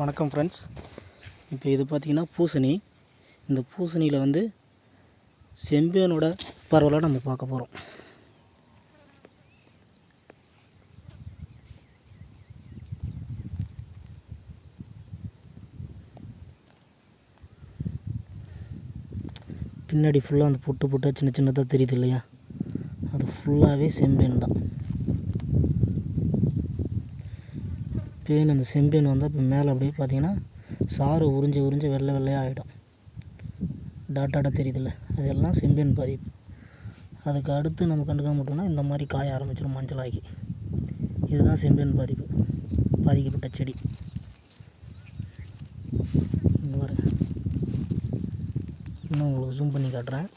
வணக்கம் ஃப்ரெண்ட்ஸ் இப்போ இது பார்த்திங்கன்னா பூசணி. இந்த பூசணியில் வந்து செம்பியனோட பரவலாக நம்ம பார்க்க போகிறோம் பின்னாடி ஃபுல்லாக அந்த புட்டு புட்டாக சின்ன சின்னதாக தெரியுது இல்லையா? அது ஃபுல்லாகவே செம்பியன் தான். பேன் அந்த செம்பேன் வந்தால் இப்போ மேலே அப்படியே பார்த்தீங்கன்னா சாறு உறிஞ்சு உறிஞ்சு வெள்ளை வெள்ளையாக ஆகிடும் டாட்டாட்டாக தெரியுதுல்ல? அதெல்லாம் செம்பேன் பாதிப்பு. அதுக்கு அடுத்து நம்ம கண்டுக்காம விட்டோம்னா இந்த மாதிரி காய ஆரம்பிச்சிடும் மஞ்சளாகி இதுதான் செம்பேன் பாதிப்பு. பாதிக்கப்பட்ட செடி. இந்த பாருங்க. இன்னும் உங்களுக்கு ஜூம் பண்ணி காட்டுறேன்.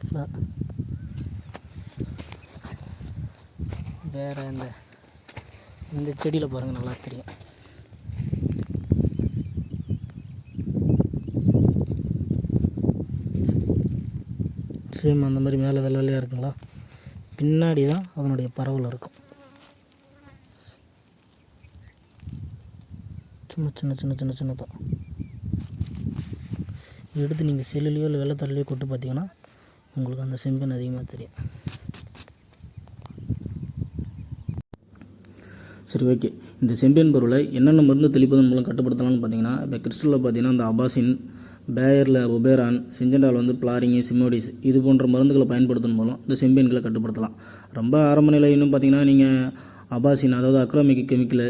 ஃபுல்லாக வேறு இந்த இந்த செடியில் பாருங்கள் நல்லா தெரியும். சேம் அந்த மாதிரி மேலே வெள்ளை வெள்ளையாக இருக்குங்களா? பின்னாடி தான் அதனுடைய பரவல் இருக்கும். சின்ன சின்ன சின்ன சின்ன சின்னதாக எடுத்து நீங்கள் செல்லுலேயோ இல்லை வெள்ளத்தள்ளிலையோ கொட்டு பார்த்தீங்கன்னா உங்களுக்கு அந்த செம்பன் அதிகமாக தெரியும். சரி ஓகே இந்த செம்பியன் பொருளை என்னென்ன மருந்து தெளிப்பதன் மூலம் கட்டுப்படுத்தலாம்னு பார்த்தீங்கன்னா இப்போ கிறிஸ்டலில் பார்த்தீங்கன்னா இந்த அபாசின் பேயரில் ஒபேரான் செஞ்சண்டால் வந்து பிளாரிங்கு சிமோடிஸ் இது போன்ற மருந்துகளை பயன்படுத்தும் மூலம் இந்த செம்பியன்களை கட்டுப்படுத்தலாம். ரொம்ப ஆரம்ப நிலை பார்த்தீங்கன்னா நீங்கள் அபாசின் அதாவது அக்ரோமிக் கெமிக்கலு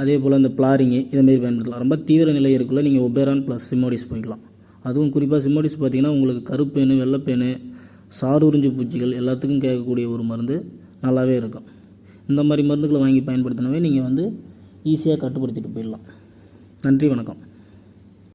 அதே போல் இந்த பிளாரிங்கு இதேமாரி பயன்படுத்தலாம். ரொம்ப தீவிர நிலை இருக்குள்ள நீங்கள் ஒபேரான் ப்ளஸ் சிமோடிஸ் போய்க்கலாம். அதுவும் குறிப்பாக சிமோடிஸ் பார்த்தீங்கன்னா உங்களுக்கு கருப்பேனு வெள்ளைப்பேனு உறிஞ்சி பூச்சிகள் எல்லாத்துக்கும் கேட்கக்கூடிய ஒரு மருந்து நல்லாவே இருக்கும். இந்த மாதிரி மருந்துகளை வாங்கி பயன்படுத்தினவே நீங்கள் வந்து ஈஸியாக கட்டுப்படுத்திட்டு போயிடலாம். நன்றி வணக்கம்.